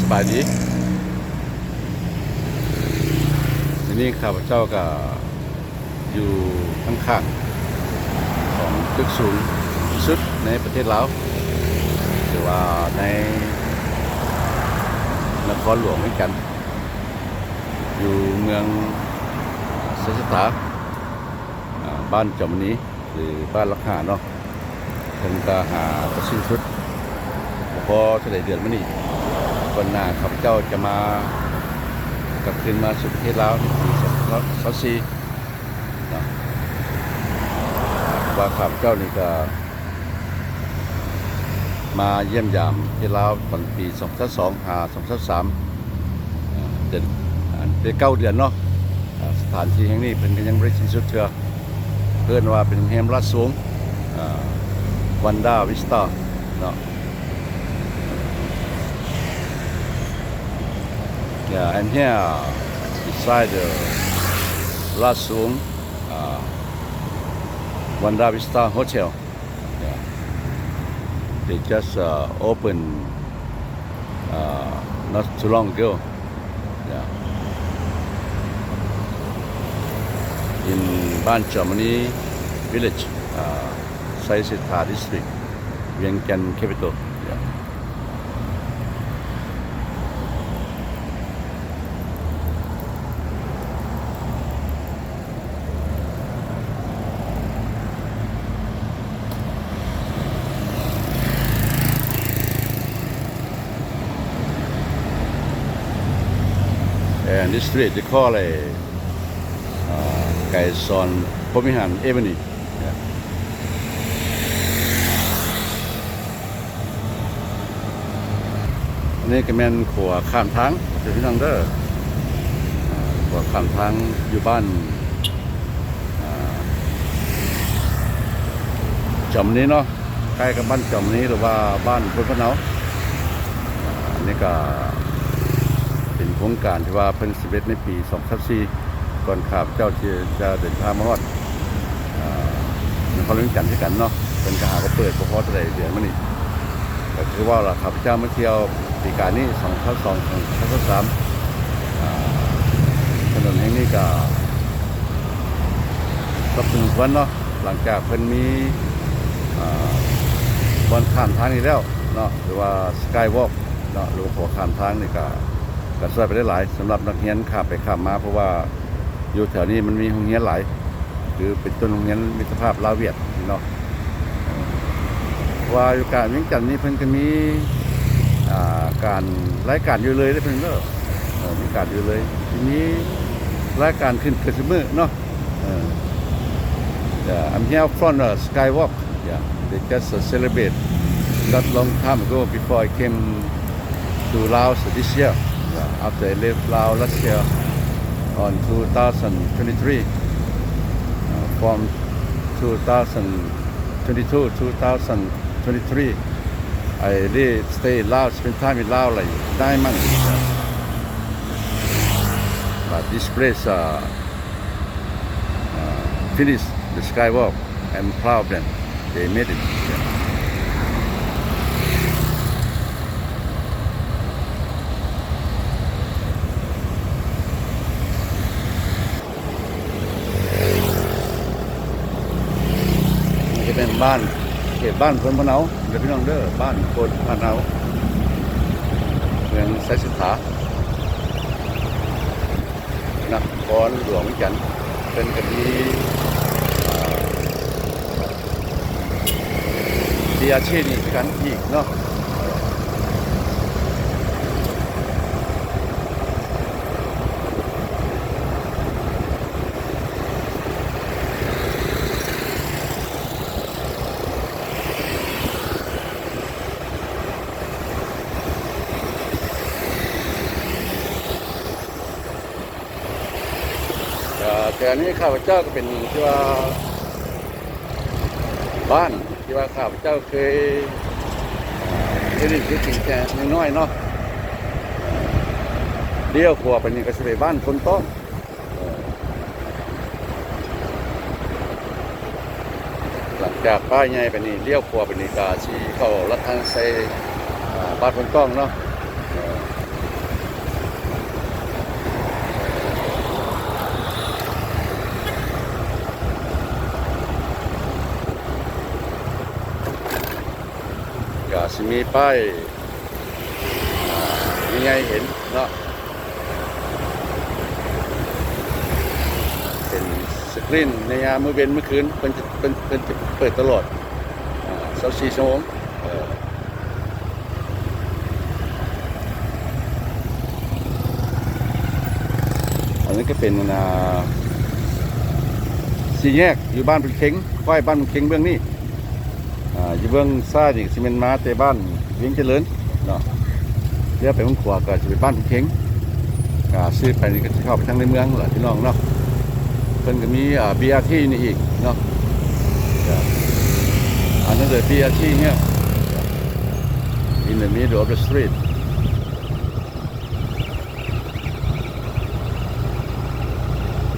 สบายดีทีนี้ข้าพเจ้าก็อยู่ข้างๆของตึกสูงสุดในประเทศลาวหรือว่าในนครหลวงเหมือนกัน อยู่เมืองเซสตาบ้านจอมนี้หรือบ้านลักหาเนาะเพิ่นก็หาประสิ้นสุดพอเฉลยเดือนมานี่ วันหน้าข้าพเจ้าจะมากลับคืนมาสู่ประเทศลาวในปี2024เนาะว่าข้าพเจ้านี่ก็มาเยี่ยมยามประเทศลาวตอนปี2002หา2023อ่าเดือนเดือนเก้าเดือนเนาะสถานที่แห่งนี้เป็นก็ยังบริสุทธิ์สุดเถื่อเพื่อนว่าเป็นแฮมราชสูงวันด้าวิสตาเนาะ Yeah, I'm here beside the Lasung uh, Wanda Vista Hotel. Yeah. They just uh, opened uh, not too long ago. Yeah. In Ban Germany village, uh, Saisita district, Vientiane capital. Street they call a uh, Kaison Pomihan Avenue. Yeah. อันนี้ก็แม่นขัวข้ามทางเดี๋ยวพี่น้องเด้ออ่าขัวข้ามทางอยู่บ้านจอมนี้เนาะใกล้กับบ้านจอมนี้หรือว่าบ้านพุทธเนาอ่าอันนี้ก็ เป็นโครงการที่ว่าเพิ่นสิเบ็ดในปี2004ก่อนข้าพเจ้าที่จะเดินทางมาฮอดอ่านครหลวงจันทร์ที่กันเนาะเพิ่นก็หาก็เปิดบ่พอเท่าใดเดือนมานี่ก็คือว่าล่ะข้าพเจ้ามาเที่ยวปีการนี้2002 2003อ่าถนนแห่งนี้ก็ก็พึงควรเนาะหลังจากเพิ่นมีบอนข้ามทางนี้แล้วเนาะหรือว่าสกายวอล์กเนาะหรือว่าหัวข้ามทางนี่ก็ ก็ช่วยไปได้หลายสำหรับนักเรียนข้าไปข้ามา เพราะว่าอยู่แถวนี้มันมีโรงเรียนหลายคือเป็นต้นโรงเรียนมิตรภาพลาวเวียดเนาะว่าอยู่การเวียงจันน์นี่เพิ่นก็มีการรายการอยู่เลยได้เพิ่นก็เออมีการอยู่เลย ทีนี้รายการขึ้นขึ้นเสมอเนาะเออ Yeah, I'm here from uh, Skywalk. Yeah, they just uh, celebrate not long time ago before I came to Laos this year. After I left Laos last year on 2023. Uh, from 2022 2023, I did stay in Laos, spend time in Laos like nine months. But this place uh, uh, finished the skywalk. I'm proud of them. They made it. เป็นบ้านเขตบ้านคนพะเนาเดี๋ยวพี่น้องเด้อบ้านคนพะเนาเมืองไซสิทธานครหลวงจันเป็นกันมีเดียเช่นอีกกันอีกเนาะเอ่อแต่อันนี้ข้าพเจ้าก็เป็นที่ว่าบ้านที่ว่าข้าพเจ้าเคยเคยได้ยินสิ่งแต่น้อยๆเนาะเลี้ยวขวาไปนี่ก็จะไปบ้านคนต้องหลังจากป้ายใหญ่ไปนี่เลี้ยวขวาไปนี่ก็ชีเข้ารัฐทางไซอ่าบ้านคนต้องเนาะ สิมีป้ายอ่ามีไงเห็นเนาะเป็นสกรีนในยามมื้อเย็นเมื่อคืนเป็นเป็นเป็นเปิดตลอดอ่า24ชั่วโมงเอออันนี้ก็เป็นอ่าสี่แยกอยู่บ้านพุนเข็งฝ้ายบ้านพุนเข็งเบื้องนี้ อ่าอยู่เบื้องซ้ายนี่สิเป็นมาแต่บ้านเวียงเจริญเนาะเลี้ยวไปข้างขวาก็จะเป็นบ้านเข็งซื้อไปนี่ก็จะเข้าไปทางในเมืองแหละพี่น้องเนาะเพิ่นก็มีอ่า BRT นี่อีกเนาะอันนั้นเลย BRT เนี่ย in the middle of the street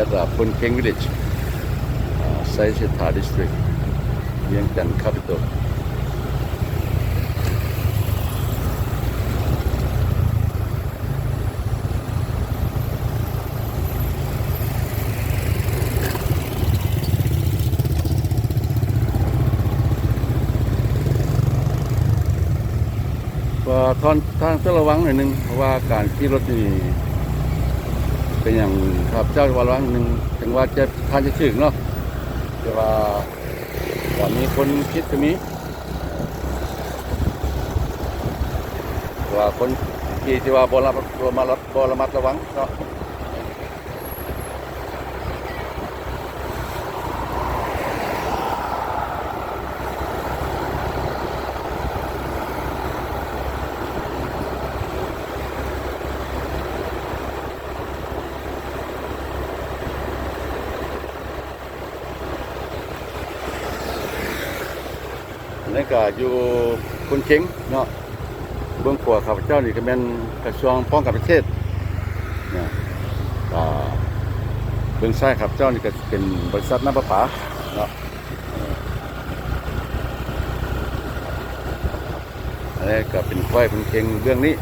at the Phun Keng village uh, Sai Sita district วียงจันทร์คาปิตอลก็ทอนทางต้องระวังหน่อยนึงเพราะว่าการขี่รถนี่เป็นอย่างครับเจ้าระวังหนึ่งถึงว่าจะทานจะถึงเนาะแต่ว่า ก่อนมีคนคิดก็มีว่าคนที่ที่ว่าบรมัดบระมัดบระมัดระวังเนาะ นี่ก็อยู่คุณเข็งเนาะเบื้องขวาข้าพเจ้านี่ก็เป็นกระทรวงป้องกันประเทศเนี่ยเบื้องซ้ายข้าพเจ้านี่ก็เป็นบริษัทน้ำประปาเนาะอันนี้ก็เป็นควายคนเข็งเรื่องนี้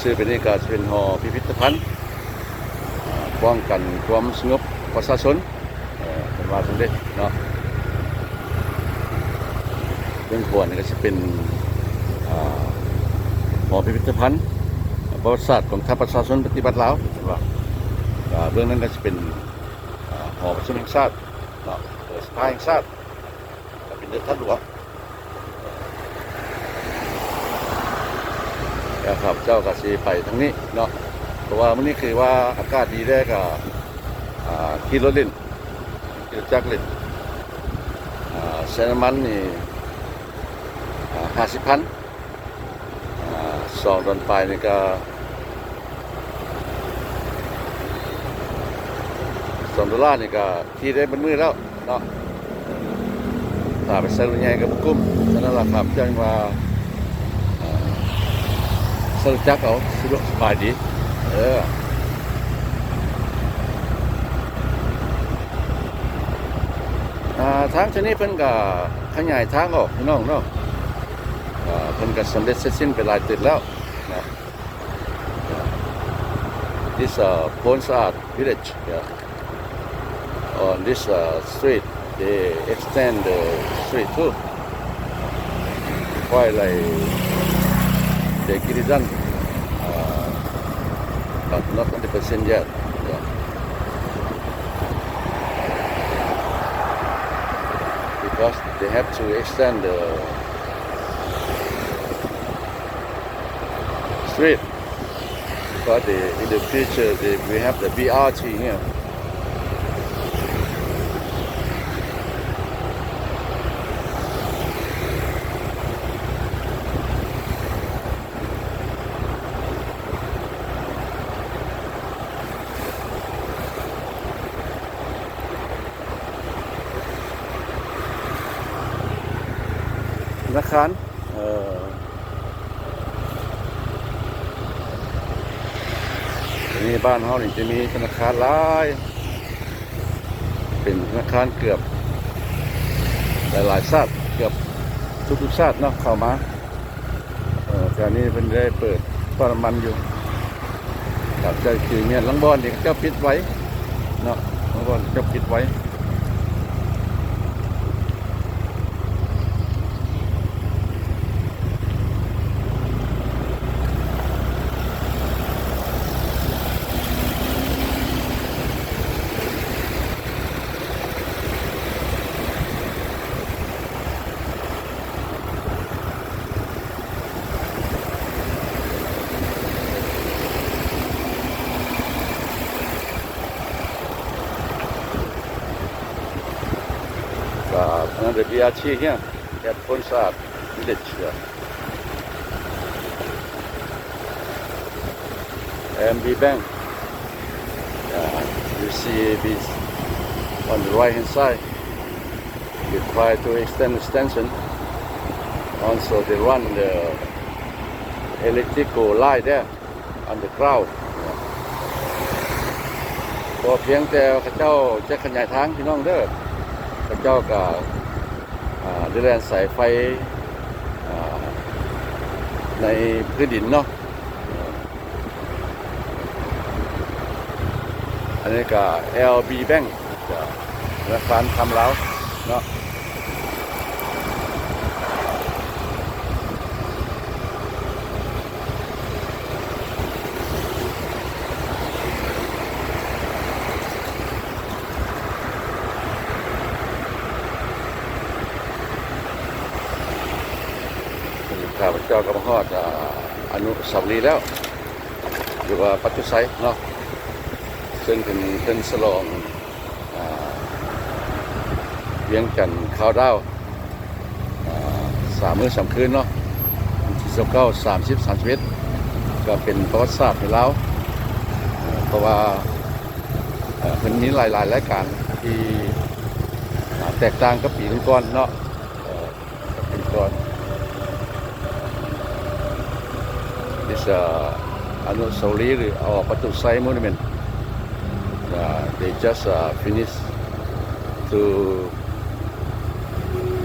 ก็ชื่อเป็นนี่ก็จะเป็นหอพิพิธภัณฑ์ป้องกันความสงบประชาชนเป็นว่าสมเด็จเนาะเรื่องขวดนี่ก็จะเป็นหอพิพิธภัณฑ์ประวัติศาสตร์ของทาประชาชนปฏิบัติแลาวเป็นว่าเรื่องนั้นก็จะเป็นหอประชุมแห่งชาติเนาะสภาแห่งชาติเป็นเรื่องท่านหลวง นะครับ เจ้าก็สีไปทั้งนี้เนาะเพราะว่ามื้อนี้คือว่าอากาศดีได้ก็อ่าขี่รถเล่นขี่รถจักรเล่นอ่าใช้น้ำมันนี่ห้าสิบพันสองตอนไปนี่ก็สองดอลลาร์นี่ก็ขี่ได้เป็นมือแล้วเนาะถ้าไปใส่รถใหญ่ก็บ่กุ้มฉะนั้นราคาจังว่า สรุปจักเอาสะดวกสบายดีเออทางชนี้เพิ่นก็ขยายทางออกพี่น้องเนาะเพิ่นก็สำเร็จเสร็จสิ้นไปหลายตึกแล้วนะ This uh, Ponsat village yeah. on this uh, street they extend the street too quite like uh, but not 100% yet. Yeah. Because they have to extend the street. Because they, in the future they, we have the BRT here. ธนาคารเอ่อนี้บ้านเฮานี่จะมีธนาคารหลาย เป็นธนาคารเกือบ หลายๆชาติเกือบทุกๆชาติเนาะเข้ามาเออแต่นี้เป็นได้เปิดปั๊มน้ำมันอยู่กับเจ้าคือเนี่ยลังบอลนี่เจ้าปิดไว้เนาะลังบอลเจ้าปิดไว้ Uh, another BRT here at Ponsard village here. MB Bank. Uh, you see this on the right hand side. You try to extend extension. Also they run the electrical line there underground. ก็เพียงแต่เขาเจ้าจะขยายทางพี่น้องเด้อ พระเจ้าก็อ่าไ ด้แลนสายไฟในพื้นดินเนาะอันนี้ก็ LB Bank จะธนาคารทำแล้วเนาะข้าพเจ้าก็มาฮอดอ่าอ นุสาวรีย์แล้วหรือว่าปัจจุไซเนาะซึ่งเป็นเป็นสลองเวียงจันทร์ข้าวดาวอ่าสามมื้อสามคืนเนาะที่สิบเก้าสามสิบสามสิบเอ็ดก็เป็นประวัติศาสตร์ในเราวเพราะว่าเอ่อมันมีหลายๆรายการที่แตกต่างกับปีก่อนเนาะ this uh, Anusawri or Patusai monument. Uh, they just uh, finished to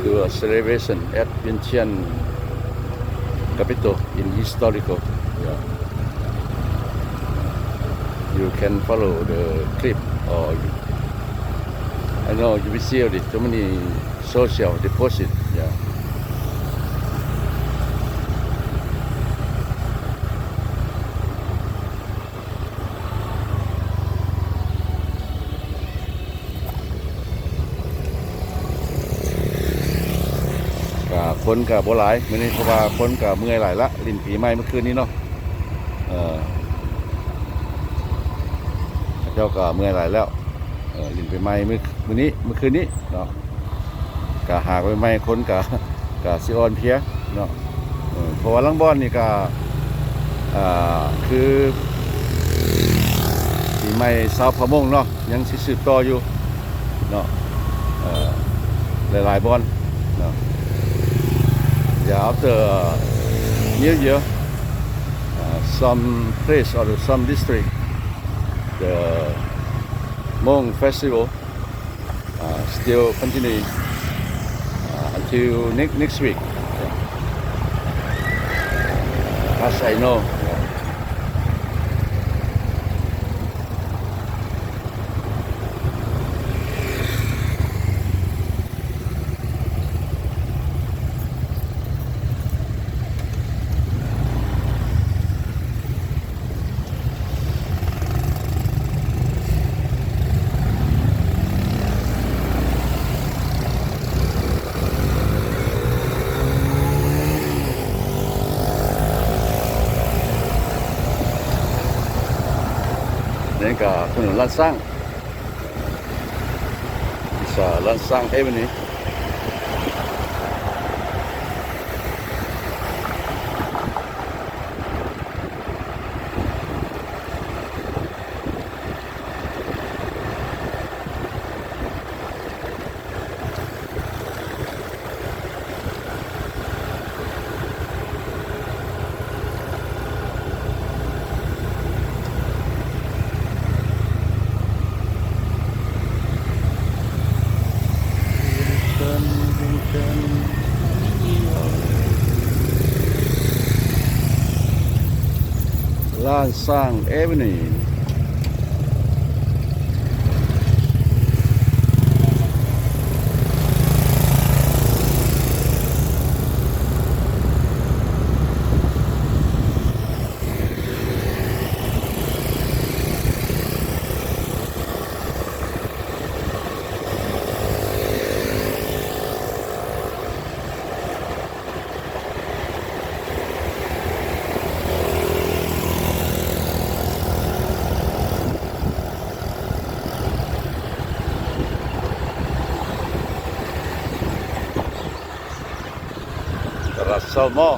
do a celebration at Vientiane capital in historical. Yeah. You can follow the clip or I know you will see it so many social deposit. คนกับโบหลายมื้อนี้เพราะว่าคนกับเมื่อยหลายละลิ้นปีใหม่เมื่อคืนนี้เนาะเออเจ้าก็เมื่อยหลายแล้วเออลิ้นปีใหม่เมื่อมื้อนี้เมื่อคืนนี้เนาะกะหากไปใหม่คนกะกะสิออนเพียเนาะเพราะว่าลังบอนนี่ก็อ่าคือปีใหม่ชาวพะมงเนาะยังสิสืบต่ออยู่เนาะเออหลายๆบอนเนาะ Yeah, after uh, New Year, uh, some place or some district, the Hmong festival uh, still continuing uh, until next next week. Yeah. As I know. นี่ก็ถนนลาดสร้างสาลาดสร้างเอเวนี้บ้านสร้างเอเว นีต ลาดเซลมอ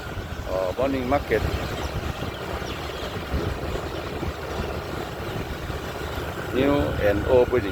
เอ่อบอนิงมาร์เก็ตนิวแอนโอบิล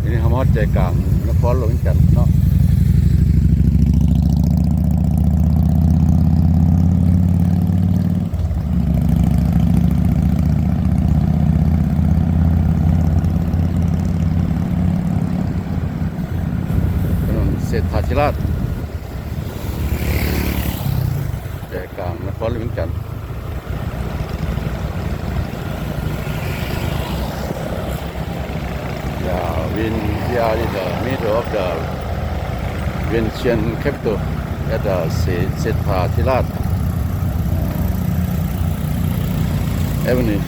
ทีนี้เขามาฮอด ใจกลางนครหลวงจันทร์เนาะเศรษฐาธิราชใจกลางนครหลวงจันทน์ Yeah, when we are in the middle of the Vientiane capital at the Se- Setha Thirat uh, Avenue.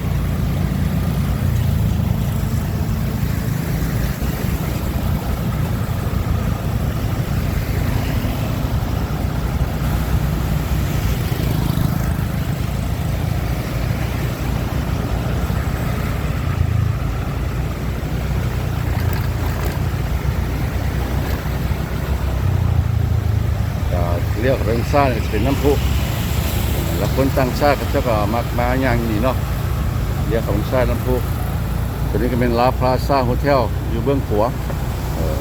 Ờ, เรียกเรื่องซ่าเนี่ยเป็นน้ำพุแล้วคนต่างชาติก็จะก็มักมาอย่างนี้เนาะเรียกของซ่าน้ำพุตัวนี้ก็เป็นลาพลาซ่าโฮเทลอยู่เบื้องขวาเออ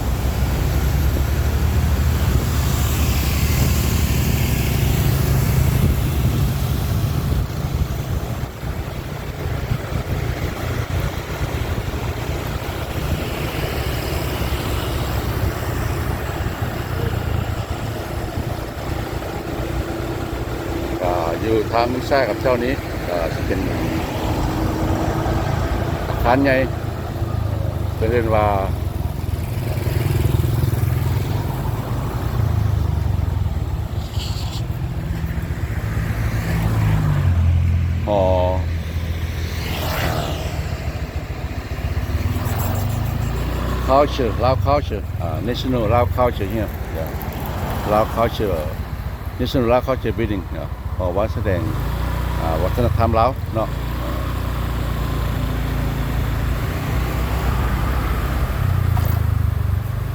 ก็ สุท้ามันแทรกกับเจ้านี้จะเป็นฐานใหญ่เป็นเรียนว่าหอข้าวเชื่อลาวข้าวเชื่อ national ลาวข้าวเชื่อเนี่ยลาวข้าวเชื่อ national ลาวข้าวเชื่อ building เนี่ยาะหอวัดแสดงอวัฒนธรรมลาวเนาะ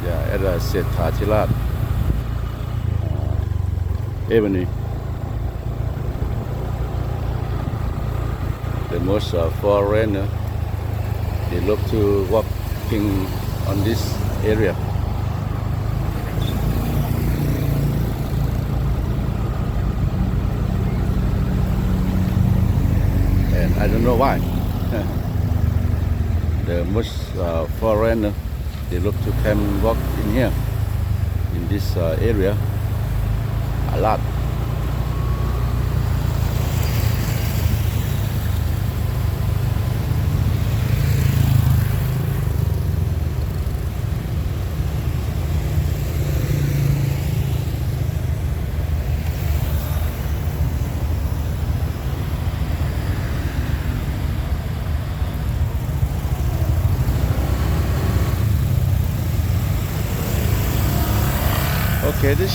อย่าแอดเศรษฐาธิราชเอเวนี the most uh, foreigner they love to walking on this area I don't know why. The most uh, foreigner they love to come walk in here in this uh, area a lot Okay, this